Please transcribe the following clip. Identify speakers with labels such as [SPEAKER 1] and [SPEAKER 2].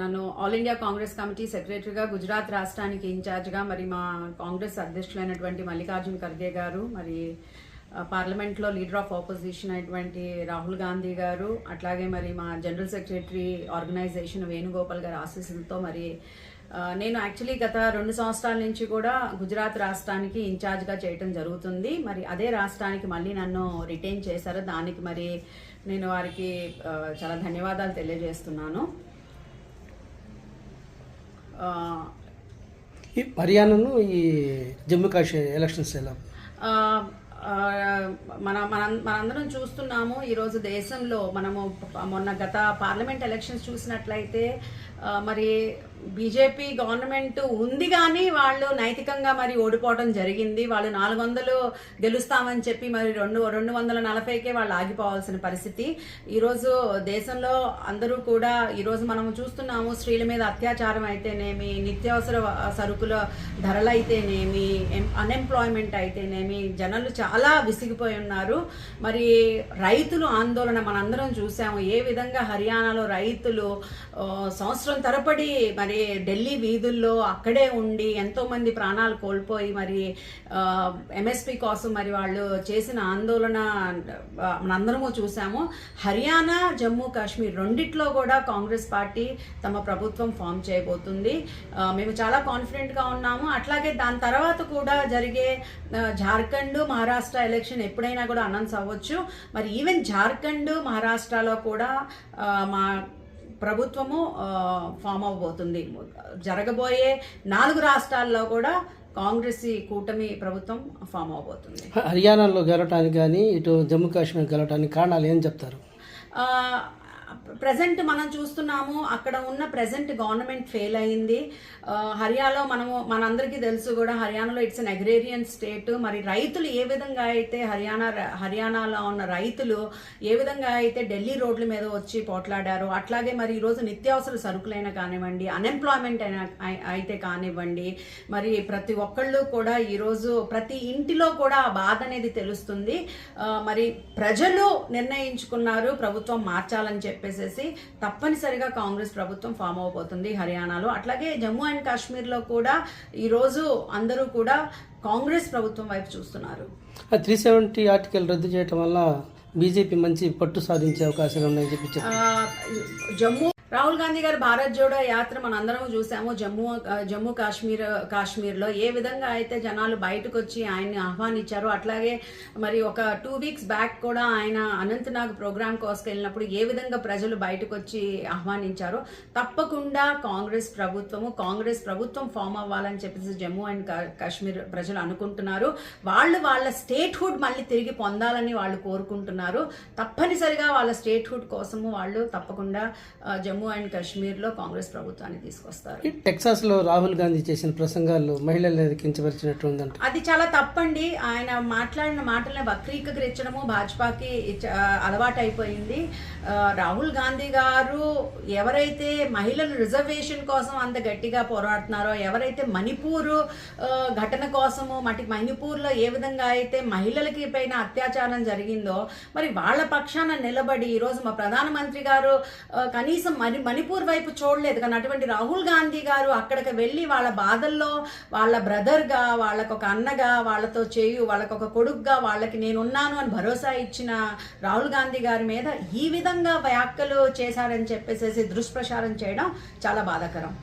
[SPEAKER 1] నన్ను all India Congress committee సెక్రటరీగా గుజరాత్ రాష్ట్రానికి ఇన్ఛార్జ్గా మరి మా కాంగ్రెస్ అధ్యక్షులైనటువంటి మల్లికార్జున్ ఖర్గే గారు మరి పార్లమెంట్లో లీడర్ ఆఫ్ ఆపోజిషన్ అయినటువంటి రాహుల్ గాంధీ గారు అట్లాగే మరి మా జనరల్ సెక్రటరీ ఆర్గనైజేషన్ వేణుగోపాల్ గారి ఆశీస్సులతో మరి నేను యాక్చువల్లీ గత రెండు సంవత్సరాల నుంచి కూడా గుజరాత్ రాష్ట్రానికి ఇన్ఛార్జ్గా చేయటం జరుగుతుంది. మరి అదే రాష్ట్రానికి మళ్ళీ నన్ను రిటైన్ చేశారు. దానికి మరి నేను వారికి చాలా ధన్యవాదాలు తెలియజేస్తున్నాను.
[SPEAKER 2] హర్యానాను ఈ జమ్మూ కాశ్మీర్ ఎలక్షన్స్ ఎలా?
[SPEAKER 1] మన మన మనందరం చూస్తున్నాము ఈరోజు దేశంలో మనము మొన్న గత పార్లమెంట్ ఎలక్షన్స్ చూసినట్లయితే మరి బీజేపీ గవర్నమెంట్ ఉంది కానీ వాళ్ళు నైతికంగా మరి ఓడిపోవడం జరిగింది. వాళ్ళు నాలుగు వందలు గెలుస్తామని చెప్పి మరి రెండు రెండు వందల నలభైకే వాళ్ళు ఆగిపోవాల్సిన పరిస్థితి. ఈరోజు దేశంలో అందరూ కూడా ఈరోజు మనం చూస్తున్నాము స్త్రీల మీద అత్యాచారం అయితేనేమి నిత్యావసర సరుకుల ధరలు అయితేనేమి అన్ఎంప్లాయ్మెంట్ అయితేనేమి జనాలు చాలా విసిగిపోయి ఉన్నారు. మరి రైతులు ఆందోళన మనందరం చూసాము. ఏ విధంగా హర్యానాలో రైతులు సంవత్సరం తరపడి మరి మరి ఢిల్లీ వీధుల్లో అక్కడే ఉండి ఎంతోమంది ప్రాణాలు కోల్పోయి మరి ఎంఎస్పి కోసం మరి వాళ్ళు చేసిన ఆందోళన మనందరము చూసాము. హర్యానా జమ్మూ కాశ్మీర్ రెండిట్లో కూడా కాంగ్రెస్ పార్టీ తమ ప్రభుత్వం ఫామ్ చేయబోతుంది. మేము చాలా కాన్ఫిడెంట్గా ఉన్నాము. అట్లాగే దాని తర్వాత కూడా జరిగే జార్ఖండ్ మహారాష్ట్ర ఎలక్షన్ ఎప్పుడైనా కూడా అనౌన్స్ అవ్వచ్చు. మరి ఈవెన్ జార్ఖండ్ మహారాష్ట్రలో కూడా మా ప్రభుత్వము ఫామ్ అవబోతుంది జరగబోయే నాలుగు రాష్ట్రాల్లో కూడా కాంగ్రెస్ కూటమి ప్రభుత్వం ఫామ్ అవబోతుంది
[SPEAKER 2] హర్యానాలో గెలవటానికి కానీ ఇటు జమ్మూ కాశ్మీర్ గెలవటానికి కారణాలు ఏం చెప్తారు?
[SPEAKER 1] ప్రజెంట్ మనం చూస్తున్నాము అక్కడ ఉన్న ప్రజెంట్ గవర్నమెంట్ ఫెయిల్ అయింది. హర్యానాలో మనము మనందరికీ తెలుసు కూడా హర్యానాలో ఇట్స్ అన్ అగ్రేరియన్ స్టేట్ మరి రైతులు ఏ విధంగా అయితే హర్యానా హర్యానాలో ఉన్న రైతులు ఏ విధంగా అయితే ఢిల్లీ రోడ్ల మీద వచ్చి పోట్లాడారు అట్లాగే మరి ఈరోజు నిత్యావసర సరుకులైనా కానివ్వండి అన్ఎంప్లాయ్మెంట్ అయినా అయితే కానివ్వండి మరి ప్రతి ఒక్కళ్ళు కూడా ఈరోజు ప్రతి ఇంటిలో కూడా ఆ బాధ అనేది తెలుస్తుంది. మరి ప్రజలు నిర్ణయించుకున్నారు ప్రభుత్వం మార్చాలని చెప్పి చెప్పేసేసి తప్పనిసరిగా కాంగ్రెస్ ప్రభుత్వం ఫామ్ అవబోతుంది హర్యానాలో. అట్లాగే జమ్మూ అండ్ కాశ్మీర్లో కూడా ఈరోజు అందరూ కూడా కాంగ్రెస్ ప్రభుత్వం వైపు చూస్తున్నారు.
[SPEAKER 2] త్రీ సెవెంటీ ఆర్టికల్ రద్దు చేయటం వల్ల బీజేపీ మంచి పట్టు సాధించే అవకాశాలు ఉన్నాయని చెప్పి
[SPEAKER 1] జమ్మూ రాహుల్ గాంధీ గారి భారత్ జోడో యాత్ర మనందరం చూసాము. జమ్మూ జమ్మూ కాశ్మీర్ కాశ్మీర్లో ఏ విధంగా అయితే జనాలు బయటకు వచ్చి ఆయన్ని ఆహ్వానించారో అట్లాగే మరి ఒక టూ వీక్స్ బ్యాక్ కూడా ఆయన అనంతనాగ్ ప్రోగ్రామ్ కోసం వెళ్ళినప్పుడు ఏ విధంగా ప్రజలు బయటకు వచ్చి ఆహ్వానించారో తప్పకుండా కాంగ్రెస్ ప్రభుత్వము కాంగ్రెస్ ప్రభుత్వం ఫామ్ అవ్వాలని చెప్పేసి జమ్మూ అండ్ కాశ్మీర్ ప్రజలు అనుకుంటున్నారు. వాళ్ళు వాళ్ళ స్టేట్ హుడ్ మళ్ళీ తిరిగి పొందాలని వాళ్ళు కోరుకుంటున్నారు. తప్పనిసరిగా వాళ్ళ స్టేట్హుడ్ కోసము వాళ్ళు తప్పకుండా జమ్మూ జమ్మూ అండ్ కాశ్మీర్లో కాంగ్రెస్ ప్రభుత్వాన్ని తీసుకొస్తారు.
[SPEAKER 2] ఈ టెక్సాస్లో రాహుల్ గాంధీ చేసిన ప్రసంగాలు కించపరిచినట్టు ఉందంట
[SPEAKER 1] అది చాలా తప్పండి. ఆయన మాట్లాడిన మాటల్ని వక్రీకరించడము భాజపాకి అలవాటు అయిపోయింది రాహుల్ గాంధీ గారు ఎవరైతే మహిళల రిజర్వేషన్ కోసం అంత గట్టిగా పోరాడుతున్నారో ఎవరైతే మణిపూర్ ఘటన కోసము మటి మణిపూర్లో ఏ విధంగా అయితే మహిళలకి పైన అత్యాచారం జరిగిందో మరి వాళ్ళ పక్షాన నిలబడి ఈరోజు మా ప్రధానమంత్రి గారు కనీసం మరి మణిపూర్ వైపు చూడలేదు కానీ అటువంటి రాహుల్ గాంధీ గారు అక్కడికి వెళ్ళి వాళ్ళ బాధల్లో వాళ్ళ బ్రదర్గా వాళ్ళకు ఒక అన్నగా వాళ్ళతో చేయు వాళ్ళకు ఒక కొడుకుగా వాళ్ళకి నేనున్నాను అని భరోసా ఇచ్చిన రాహుల్ గాంధీ గారి మీద ఈ విధంగా వ్యాఖ్యలు చేశారని చెప్పేసేసి దుష్ప్రచారం చేయడం చాలా బాధాకరం.